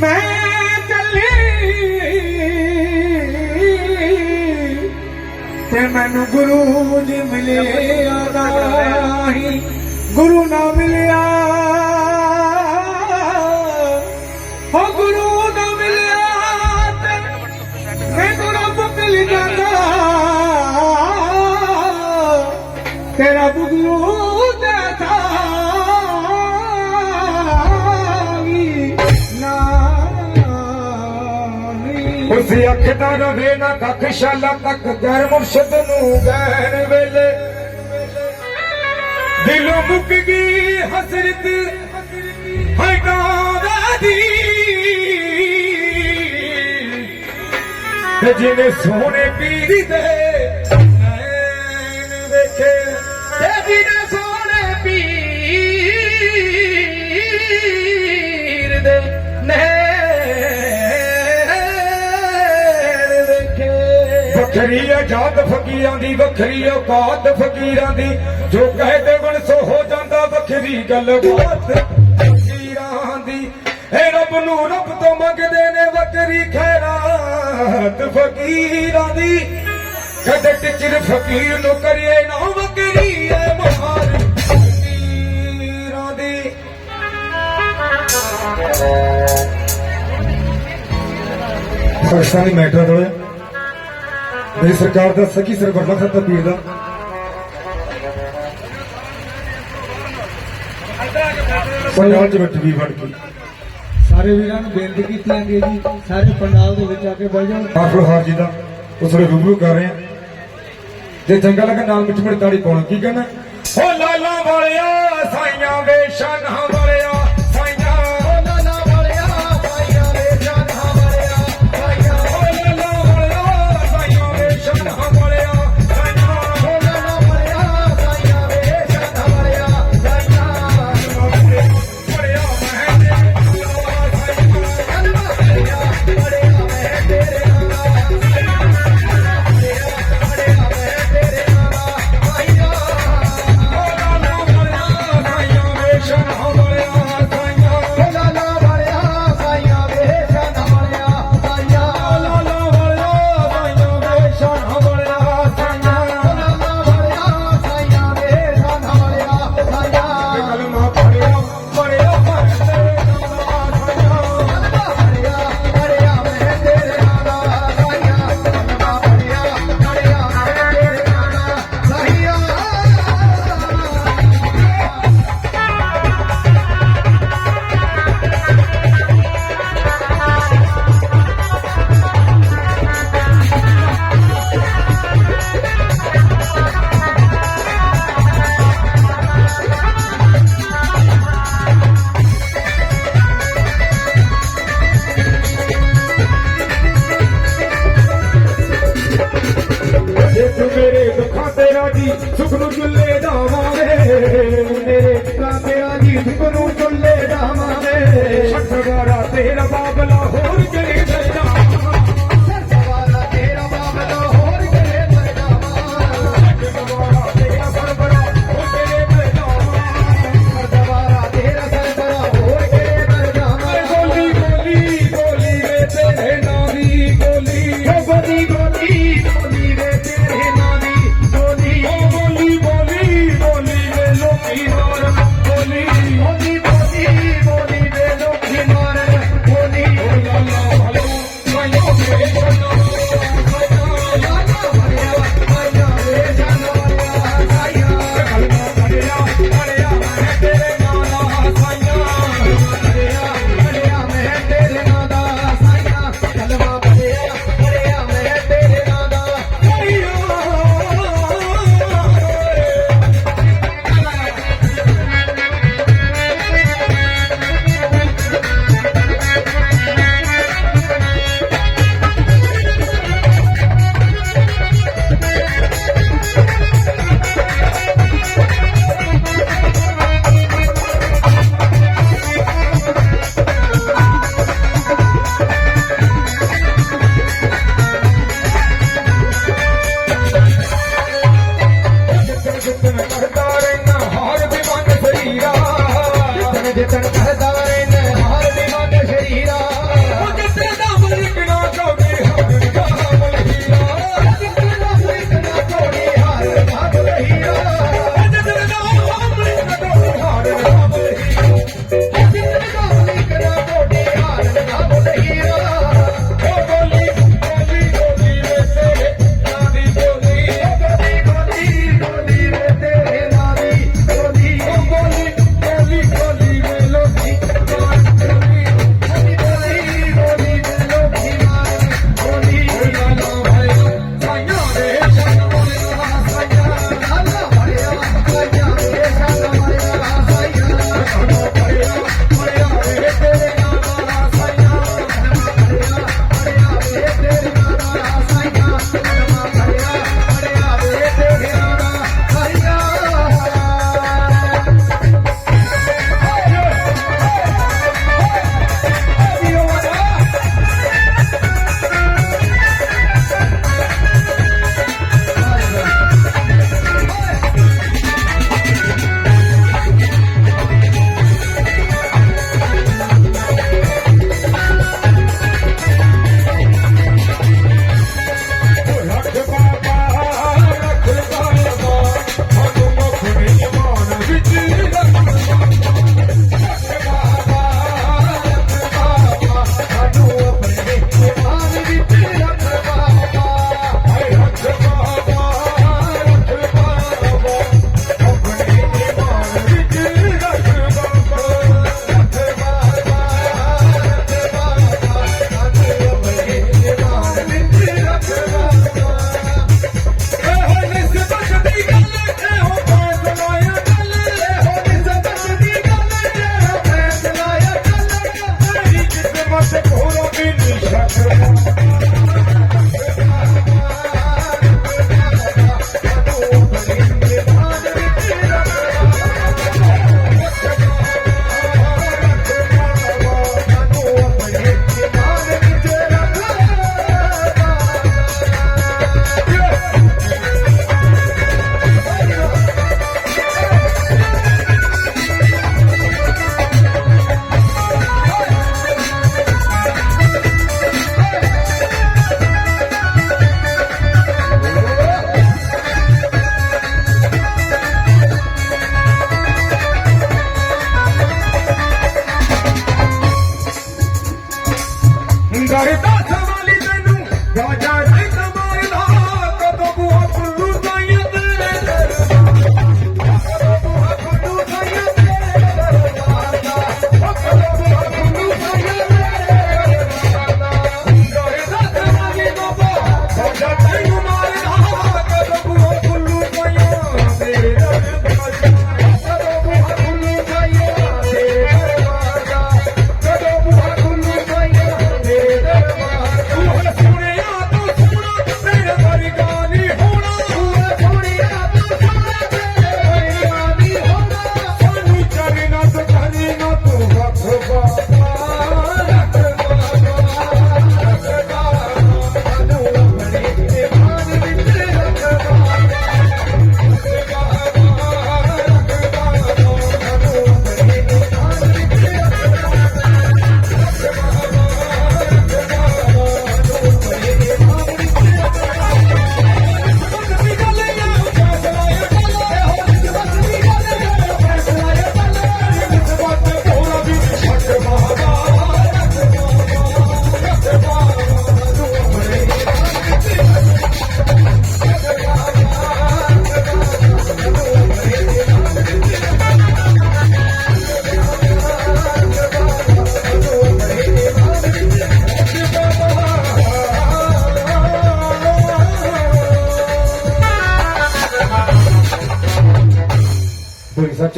ਮੈਂ ਚੱਲੀ ਤੇ ਮੈਨੂੰ ਗੁਰੂ ਜੀ ਮਿਲਿਆ ਨਹੀਂ। ਗੁਰੂ ਨਾ ਮਿਲਿਆ। ਨਾ ਅੱਖ ਦਾ ਰਵੇ ਨਾ ਕੱਖ, ਸ਼ਾਲਾ ਤੱਕ ਗੈਰ ਮੁਰਸ਼ਦ ਨੂੰ ਗੈਰ ਵੇਲੇ। ਦਿਲੋਂ ਮੁੱਕ ਗਈ ਹਸਰਤ ਹੈ ਦੀ ਤੇ ਜਿਹਨੇ ਸੋਹਣੇ ਪੀਰ ਦੇ ਵੱਖਰੀ ਆਜ਼ਾਦ ਫਕੀਰਾਂ ਦੀ ਵੱਖਰੀ ਔਕਾਤ ਫਕੀਰਾਂ ਦੀ। ਜੋ ਕਹਦੇ ਬਣ ਸੋ ਹੋ ਜਾਂਦਾ, ਵੱਖਰੀ ਗੱਲ ਬਾਤ। ਫਕੀਰਾਂ ਦੀ। ਇਹ ਰੱਬ ਨੂੰ ਰੱਬ ਤੋਂ ਮੰਗਦੇ ਨੇ ਵੱਖਰੀ ਖੈਰਾਤ। ਫਕੀਰਾਂ ਦੀ। ਕਦੇ ਟਿਚਰ ਫਕੀਰ ਨੂੰ ਕਰੀਏ ਨਾ ਵੱਖਰੀ ਐ ਮਹਾਰ। ਫਕੀਰਾਂ ਦੀ। ਪਾਕਿਸਤਾਨੀ ਮੈਟਰ ਦੋਲੇ ਮੇਰੀ ਸਰਕਾਰ ਦਾ ਸਖੀ ਸਰਬੱਲਾ ਖੱਤਾ ਪੀਰ ਦਾ। ਪੰਜਾਬ ਚ ਵੀ ਵੜ ਕੇ। ਸਾਰੇ ਵੀਰਾਂ ਨੂੰ ਬੇਨਤੀ ਕੀਤੀ ਜਾਂਦੀ ਹੈ ਜੀ ਸਾਰੇ ਪੰਡਾਲ ਦੇ ਵਿੱਚ ਆ ਕੇ ਬਹਿ ਜਾਓ। ਆਖਰ ਹਾਰ ਜੀ ਦਾ ਉਸ ਵੇਲੇ ਰੂਬਰੂ ਕਰ ਰਹੇ ਆ ਜੇ ਚੰਗਾ ਲੱਗਾ ਨਾਲ ਮਿੱਠੀ ਮਿੱਠੀ ਤਾੜੀ ਪਾਉਣਾ ਕੀ ਕਹਿਣਾ? ਓ ਲਾਲਾ ਵਾਲਿਆ ਸਾਈਆਂ ਵੇ ਸ਼ਾਨਾਂ ਤੇਰਾ ਜੀ ਸੁਖ ਨੂੰ ਚੁੱਲੇ ਦਾਵਾਂਗੇ ਮੇਰੇ ਤਾਂ ਜੀ ਸੁਖ ਨੂੰ ਚੁੱਲੇ ਦਾਵਾਂਗੇ ਸੱਠ ਤੇਰਾ ਬਾਬਲਾ Sorry.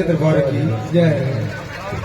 ਬੋਲੀ ਸੱਚੇ ਦਰਬਾਰ ਕੀ ਜੈ